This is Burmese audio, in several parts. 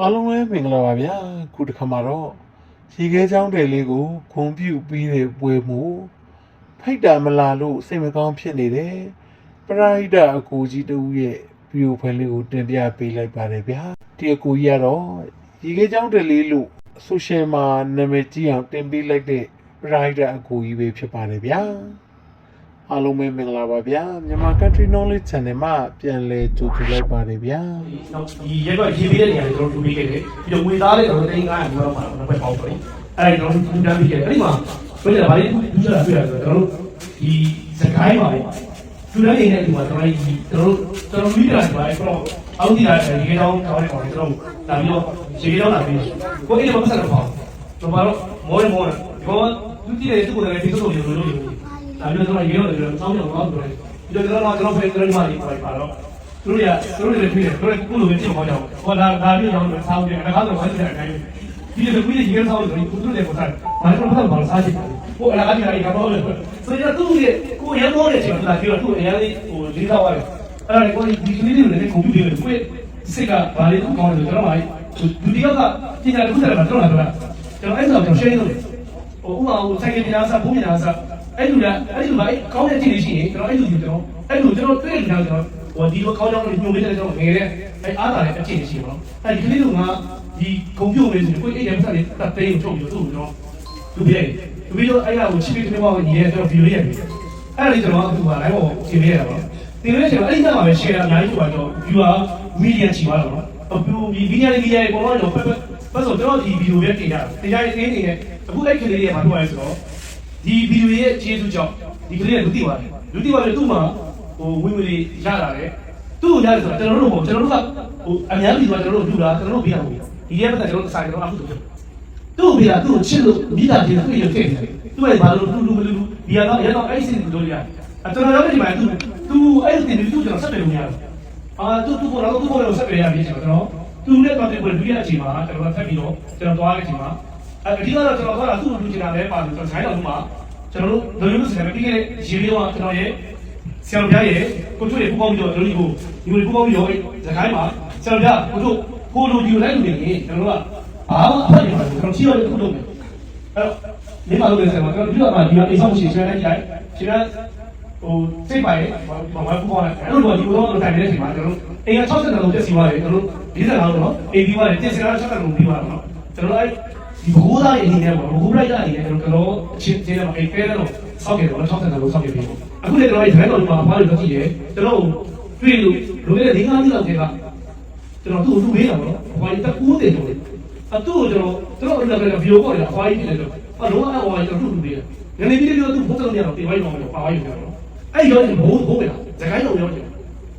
အားလုံးလည်းမင်္ဂလာပါဗျာခုတစ်ခါမှာတော့ရေခဲချောင်းတယ်လေးကိုခွန်ပြုတ်ပြီးတဲ့ပွဲမှုဖိတ်တာမလာလို့စိတ်မကောင်းဖြစ်နေတယ်ပရိဒအကူကြီးတူရဲ့ဗီဒီယိုဖိုင်လေးကိုတင်ပြပေးလိုက်ပါတယ်ဗျာဒီအကူကြီးကတော့ရေခဲချောင်းတယ်လေးလို့ဆိုရှယ်မှာနာမည်ကြီးအောင်တင်ပေးလိုက်တဲ့ပရိဒအကူကြီးပဲဖြစ်ပါတယ်ဗျာ အားလုံးပဲမင်္ဂလာပါဗျာမြန်မာ Country Knowledge Channel မှာပြန်လည်ကြိုဆိုလိုက်ပါတယ်ဗျာနောက်ဒီရက်တော့ရေးပေးတဲ့နေရာတွေကျွန်တော်ထူပေးခဲ့တယ်ပြီးတော့ငွေသားလေးကျွန်တော်တင်900ကျော်တော့မှာတော့ပဲပေါက်တယ်အဲ့ဒါကျွန်တော်ထူတန်းပေးခဲ့တယ်အဲ့ဒီမှာဘယ်လိုလဲဘာလေးထူကြတာတွေ့ရဆိုတော့ကျွန်တော်တို့ဒီစကိုင်းပါလေထူတန်းနေတဲ့ဒီမှာကျွန်တော်ဒီကျွန်တော်တို့ကျွန်တော်မိတာဒီမှာကျွန်တော်အောက်ဒီလာရေကောင်းကောင်းနေပေါ့ကျွန်တော်ဒါပြီးတော့ရေကောင်းလာပြီးကိုအဲ့ဒီမှာပတ်စံတော့ပေါ့ကျွန်တော်တော့မောရမောရဒီကောင်သူတည်တဲ့သူ့ကိုလည်းဒီလိုလိုလိုလို ဒါပြီးတော့ကျွန်တော်ရေကောင်းတယ်ကျွန်တော်စောင်းနေတော့တော့ပြီးတော့ကျွန်တော်ကျွန်တော်ဖေးကျွန်တော်ဒီမှာပါတော့သူတို့ရသူတို့လည်းတွေ့တယ်သူတို့ကုလိုပဲဖြစ်မှာကြောက်ဟောဒါဒါပြအောင်လို့ဆောင်းတယ်အခါတော့ဝိုင်းတယ်အတိုင်းဒီလိုကွေးရေဆောင်းလို့သူတို့လည်းပတ်ဘာလို့ဖတ်ဘာလို့စားချင်တယ်ဟိုအလားအဒီကတော့လေဆိုတော့သူ့ရဲ့ကိုရမောတဲ့ချိန်မှာပြောသူ့အရင်လေးဟိုလေးတော့ရတယ်အဲ့ဒါကိုဒီကလေးတွေလည်းကွန်ပျူတာတွေကွေးစိတ်ကဘာလေးကောင်းတယ်ကျွန်တော်မှဒုတိယကပညာတစ်ခုတည်းမှာကျွန်တော်လာကျွန်တော်အဲ့ဒါကိုရှင်းနေတယ်ဟိုဥမာဟိုစိုက်ကပညာစာဘုံပညာစာ အဲ့လိုလားအဲ့လိုပါကောင်းတဲ့ကြည့်လို့ရှိရင်ကျွန်တော်အဲ့လိုကျွန်တော်အဲ့လိုကျွန်တော်တွေ့နေတာကျွန်တော်ဟိုဒီလိုကောင်းကြောင်းလေးညှို့ပေးတယ်ကျွန်တော်ငယ်တဲ့အဲ့အားသာတဲ့အကျင့်ရှိပါတော့အဲ့ဒီကလေးတို့ကဒီကွန်ပျူတာဆိုကိုအဲ့ဒီပတ်စံလေးတက်သိမ်းထုတ်ပြီးတော့သူ့ကျွန်တော်လူပြည့်လူပြည့်တော့အဲ့ဒါကိုချစ်ပြီးတမောညီရဲ့ကျွန်တော်ဗီဒီယိုလေးရိုက်ပြီးအဲ့ဒီကျွန်တော်ကသူကလိုင်းပေါ်တင်ပေးရတာပါတင်ပေးတဲ့အချိန်မှာအဲ့ဒီကမှပဲ share အများကြီးဆိုတော့ viewer million ချီသွားတော့နော်အပူဒီ video လေးကြီးရဲ့ပုံတော့ပတ်ပတ်ပတ်ဆိုကျွန်တော်ဒီဗီဒီယိုပဲတင်ကြတယ်တင်ကြရေးနေနေအခုအဲ့ကလေးလေးကမတွေ့ရဆိုတော့ ဒီဗီဒီယိုရဲ့အခြေစုကြောင့်ဒီကလေးကလူသိပါတယ်လူသိပါတယ်သူ့မှာဟိုဝင်ဝင်လေးရလာတယ်သူ့ကိုရတယ်ဆိုတော့ကျွန်တော်တို့ပေါ့ကျွန်တော်တို့ကဟိုအများကြီးဆိုတော့ကျွန်တော်တို့လူလားကျွန်တော်တို့ပြရမှာဒီရဲ့ပတ်သက်ကျွန်တော်တို့စာကျွန်တော်အခုတို့သူ့ကိုပြတာသူ့ကိုချစ်လို့မိသားစုတွေ့ရခဲ့တယ်သူ့ရဲ့ဘာလို့လူလူမလူလူဒီကတော့ရတော့အဲ့ဒီလိုလို့ရအတော်တော်ဒီမှာသူသူအဲ့ဒီတူကျွန်တော်ဆက်တယ်လို့ရတယ်အာသူသူကတော့သူကတော့ဆက်တယ်ရပြီကျွန်တော်သူနဲ့ပတ်သက်ပြီးဒုတိယအချိန်မှာကျွန်တော်ဆက်ပြီးတော့ကျွန်တော်သွားတဲ့အချိန်မှာအဒီကတော့ကျွန်တော်ကသူ့ကိုလူချင်တာလည်းပါတယ်ကျွန်တော်ဆိုင်တော်မှာ ကျွန်တော်တို့လူလူစနေပြီးခဲ့တဲ့ရေလေးကကျွန်တော်ရဲ့ဆရာပြရဲ့ကိုတို့ရေပူပေါင်းပြီးတော့တို့ဒီကိုဒီကိုပူပေါင်းပြီးတော့ဇခိုင်းမှာဆရာပြကိုတို့ကိုလိုဒီလိုက်လို့နေရင်ကျွန်တော်ကဘာမှအဖတ်ရမှာကျွန်တော်ချီရတဲ့ခုလုပ်မယ်အဲ့တော့ဒီမှာလုပ်နေစမှာကျွန်တော်ဒီကမှဒီမှာအိမ်ဆောင်ရှိဆွဲလိုက်ကြိုက်ရှင်ကဟိုစိတ်ပါရဲ့ဘာမှပူပေါင်းလိုက်အဲ့လိုတော့ဒီကတော့တိုင်နေတဲ့ချိန်မှာကျွန်တော်အိမ်က60လောက်တက်စီသွားတယ်ကျွန်တော်40လောက်တော့အိမ်ပြီးသွားတယ်တက်စီက60လောက်ပြီးသွားတော့ကျွန်တော်အဲ့ ဒီဘိုးသားရဲ့အနေနဲ့ပေါ့ဘိုးလိုက်တာအနေနဲ့ကျွန်တော်အချင်းချင်းတော့အိမ်ဖဲတော့ဆောက်ကြတယ်တော့60လောက်ဆောက်ကြပြီအခုလည်းကျွန်တော်ဒီတိုင်းတော့ဒီမှာအဖားတွေတော့ကြည့်တယ်ကျွန်တော်တွေ့လို့လိုခဲ့တဲ့၄၅နှစ်လောက်ကကျွန်တော်သူ့ကိုလူပေးတာပေါ့အဖွားကြီးတက်ကူးတယ်လို့အတူကျွန်တော်ကျွန်တော်လည်းဗီဒီယိုကောတယ်အဖွားကြီးဖြစ်တယ်လို့အလုံးအဖွားကြီးကျွန်တော်သူ့လူပေးတယ်ငနေပြီးတော့သူ့ဘုတ်တော်နေတော့တင်ဝိုင်းတော့ပါဝိုင်းอยู่တော့အဲ့ရောဘိုးဘိုးပဲလားဇကိုင်းတော်ရော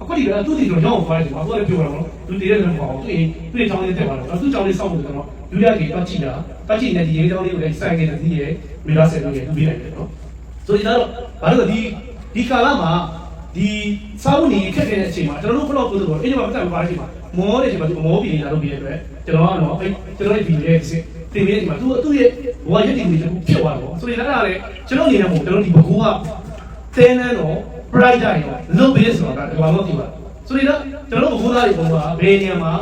အခုဒီကသူ့ဒီတော့ရောက်သွားတယ်ဘာလို့လဲပြောရအောင်သူတည်တဲ့လည်းမဟုတ်ဘူးသူသူ့ချောင်းလေးတက်သွားတော့သူ့ချောင်းလေးစောက်ဖို့ကျွန်တော်လူရကြီးတော့ကြည့်တာတော့ကြည့်နေဒီရေးချောင်းလေးကိုလည်းစိုက်နေတဲ့ဒီရဲ့မိသားစုတွေသူပြီးလိုက်တယ်နော်ဆိုတော့ဘာလို့ဒီဒီကာလမှာဒီစောင်းနေခက်တဲ့အချိန်မှာကျွန်တော်တို့ဘလော့ကိုဆိုတော့အဲ့ဒီမှာပတ်သက်ပါတဲ့အချိန်မှာမောတဲ့အချိန်မှာသူမောပြီးနေတာလုပ်ပြီးတဲ့အတွက်ကျွန်တော်ကတော့အဲ့ကျွန်တော်ရဲ့ဗီဒီယိုရဲ့တင်ပြီးတဲ့အချိန်မှာသူသူ့ရဲ့ဘဝရည်တည်မှုတစ်ခုဖြစ်သွားတော့ဆိုရင်လည်းအဲ့ဒါလည်းကျွန်တော်အနေနဲ့မဟုတ်ကျွန်တော်ဒီဘကူကတဲနန်းတော့ pride တိုင်းတော့လုပ်ပေးဆိုတာကဒီမှာတော့ဒီမှာဆိုရင်တော့ကျွန်တော်တို့ဘကူသားတွေပုံကဘယ်နေရာမှာ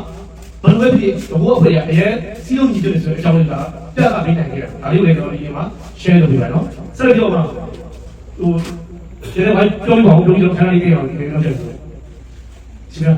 ဘယ်လိုပဲဖြစ်ဘကူအဖွဲ့ရအရင်စီးလုံးညီတယ်ဆိုတဲ့အကြောင်းလေးကပြတာပေးနိုင်ခဲ့တာဒါလေးကိုလည်းကျွန်တော်ဒီမှာ share လုပ်ပေးပါနော်ဆက်ပြောပါဟိုကျွန်တော်ပြောပြပါဦးပြောပြတော့ခဏလေးကြည့်အောင်ဒီလိုလုပ်တယ်ရှင်ဗျာ